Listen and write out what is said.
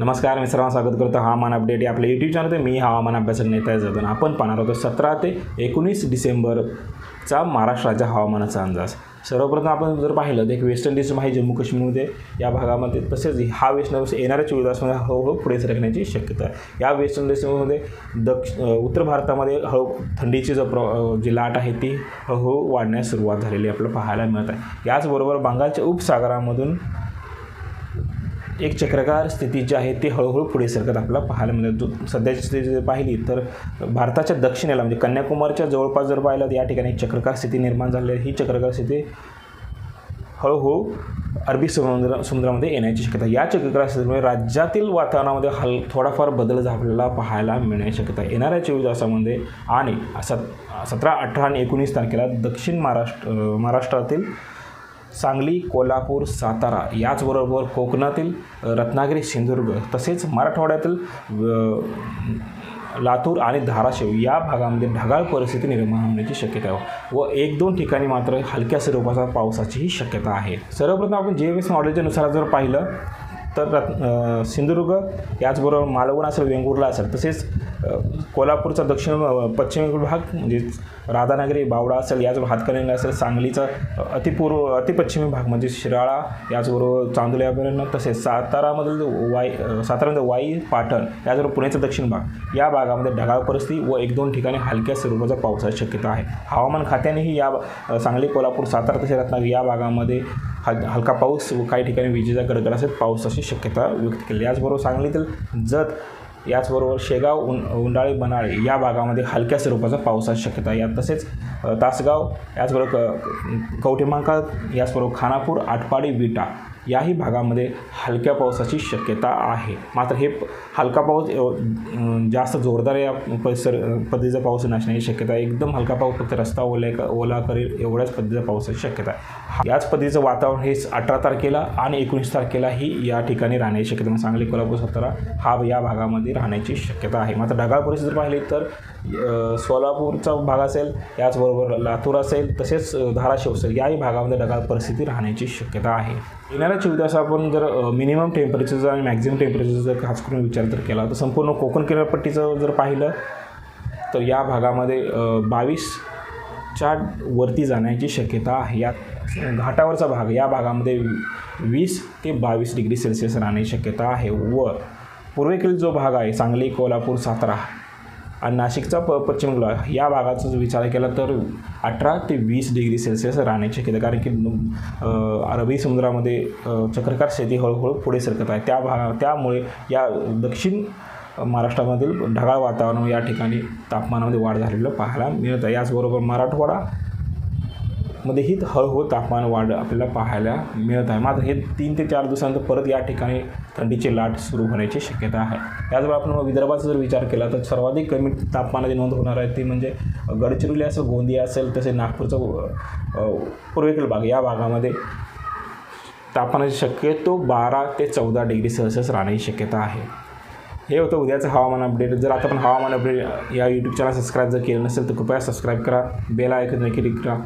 नमस्कार मी सर्वांना स्वागत करतो. हवामान अपडेट या आपल्या यूट्यूब चॅनल मी हवामान अभ्यासक नेता जातो आपण पाहणार होतो सतरा ते एकोणीस डिसेंबरचा महाराष्ट्र राज्य हवामानाचा अंदाज. सर्वप्रथम आपण जर पाहिलं तर एक वेस्ट इंडिज आहे जम्मू काश्मीरमध्ये. या भागामध्ये तसेच हा वेस्ट इंडिज येणाऱ्या चोवीस तासामध्ये हळूहळू पुढे सरकण्याची शक्यता आहे. या वेस्टर्न इंडिजमध्ये दक्ष उत्तर भारतामध्ये हळू थंडीची जो प्र जी लाट आहे ती हळूहळू वाढण्यास सुरुवात झालेली आपल्याला पाहायला मिळत आहे. याचबरोबर बंगालच्या उपसागरामधून एक चक्रकार स्थिती जी आहे ती हळूहळू पुढे सरकत आपल्याला पाहायला मिळते. सध्याची स्थिती जर पाहिली तर भारताच्या दक्षिणेला म्हणजे कन्याकुमारीच्या जवळपास जर पाहिलं तर या ठिकाणी एक चक्रकार स्थिती निर्माण झाली आहे. ही चक्रकार स्थिती हळूहळू अरबी समुद्र समुद्रामध्ये येण्याची शक्यता या चक्रकार स्थितीमुळे राज्यातील वातावरणामध्ये हल थोडाफार बदल आपल्याला पाहायला मिळण्याची शक्यता येणाऱ्या चोवीस तासामध्ये आणि सत सतरा अठरा आणि एकोणीस तारखेला दक्षिण महाराष्ट्र महाराष्ट्रातील सांगली कोल्हापूर सातारा याचबरोबर कोकणातील रत्नागिरी सिंधुदुर्ग तसेच मराठवाड्यातील लातूर आणि धाराशिव या भागामध्ये ढगाळ परिस्थिती निर्माण होण्याची शक्यता आहे व एक दोन ठिकाणी मात्र हलक्या स्वरूपाचा पावसाचीही शक्यता आहे. सर्वप्रथम आपण जे एस मॉडेलच्या नुसार जर पाहिलं तर रत् सिंधुदुर्ग याचबरोबर मालवण असेल वेंगुर्ला असेल तसेच कोल्हापूरचा दक्षिण पश्चिम भाग म्हणजे राधानगरी बावडा असेल याचबरोबर हातकणंगले असेल सांगलीचा अतिपूर्व अतिपश्चिमी भाग म्हणजे शिराळा याचबरोबर चांदोली अभयारण्य तसेच सातारामधील जो वाई सातारामध्ये वाई पाटण याचबरोबर पुण्याचा दक्षिण भाग या भागामध्ये ढगाळ परिस्थिती व एक दोन ठिकाणी हलक्या स्वरूपाचा पावसाची शक्यता आहे. हवामान खात्यानेही या सांगली कोल्हापूर सातारा तसेच रत्नागिरी या भागामध्ये हल हलका पाऊस व काही ठिकाणी विजेचा गडगडासह पाऊस अशी शक्यता व्यक्त केली याचबरोबर सांगलीतील जत याचबरोबर शेगाव उन उंडाळी बनाळे या भागामध्ये हलक्या स्वरूपाचा पावसाची शक्यता या यात तसेच तासगाव याचबरोबर क कवठेमांका याचबरोबर खानापूर आटपाडी विटा याही भागामध्ये हलक्या पावसाची शक्यता आहे. मात्र हे हलका पाऊस एव- जास्त जोरदार या परिसर पद्धतीचा पाऊस नसण्याची शक्यता आहे. एकदम हलका पाऊस फक्त रस्ता ओला ओला करेल एवढ्याच पद्धतीचा पावसाची शक्यता आहे. याच पद्धतीचं वातावरण हे अठरा तारखेला आणि एकोणीस तारखेलाही या ठिकाणी राहण्याची शक्यता म्हणजे सांगली कोल्हापूर सातारा हा या भागामध्ये राहण्याची शक्यता आहे. मात्र ढगाळ परिस्थिती जर पाहिली तर सोलापूरचा भाग असेल याचबरोबर लातूर असेल तसेच धाराशिव असेल याही भागामध्ये ढगाळ परिस्थिती राहण्याची शक्यता आहे. येणाऱ्या चोवीस तास आपण जर मिनिमम टेम्परेचरचा आणि मॅक्झिमम टेम्परेचर जर खास करून विचार जर केला तर संपूर्ण कोकण किनारपट्टीचं जर पाहिलं तर या भागामध्ये बावीसच्या वरती जाण्याची शक्यता आहे. या घाटावरचा भाग या भागामध्ये वीस ते बावीस डिग्री सेल्सिअस राहण्याची शक्यता आहे. व पूर्वेकडील जो भाग आहे सांगली कोल्हापूर सातारा आणि नाशिकचा प पश्चिम बंगाल या भागाचा जर विचार केला तर अठरा ते वीस डिग्री सेल्सिअस राहण्याची शक्यता कारण की अरबी समुद्रामध्ये चक्रकार शेती हळूहळू पुढे सरकत आहे. त्या भागा त्यामुळे या दक्षिण महाराष्ट्रामधील ढगाळ वातावरण या ठिकाणी तापमानामध्ये वाढ झालेलं पाहायला मिळत आहे. याचबरोबर मराठवाडा मध्येही हळूहळू तापमान वाढ आपल्याला पाहायला मिळत आहे. मात्र हे तीन ते चार दिवसानंतर परत या ठिकाणी थंडीची लाट सुरू होण्याची शक्यता आहे. त्याचबरोबर आपण विदर्भाचा जर विचार केला तर सर्वाधिक कमी तापमानाची नोंद होणार आहे ती म्हणजे गडचिरोली असेल गोंदिया असेल तसे नागपूरचा पूर्वेकडील भाग या भागामध्ये तापमानाची शक्यतो बारा ते चौदा डिग्री सेल्सिअस राहण्याची शक्यता आहे. हे होतं उद्याचं हवामान अपडेट. जर आता पण हवामान अपडेट या यूट्यूब चॅनल सबस्क्राईब जर केलं नसेल तर कृपया सबस्क्राईब करा. बेल आयकन नक्की क्लिक करा.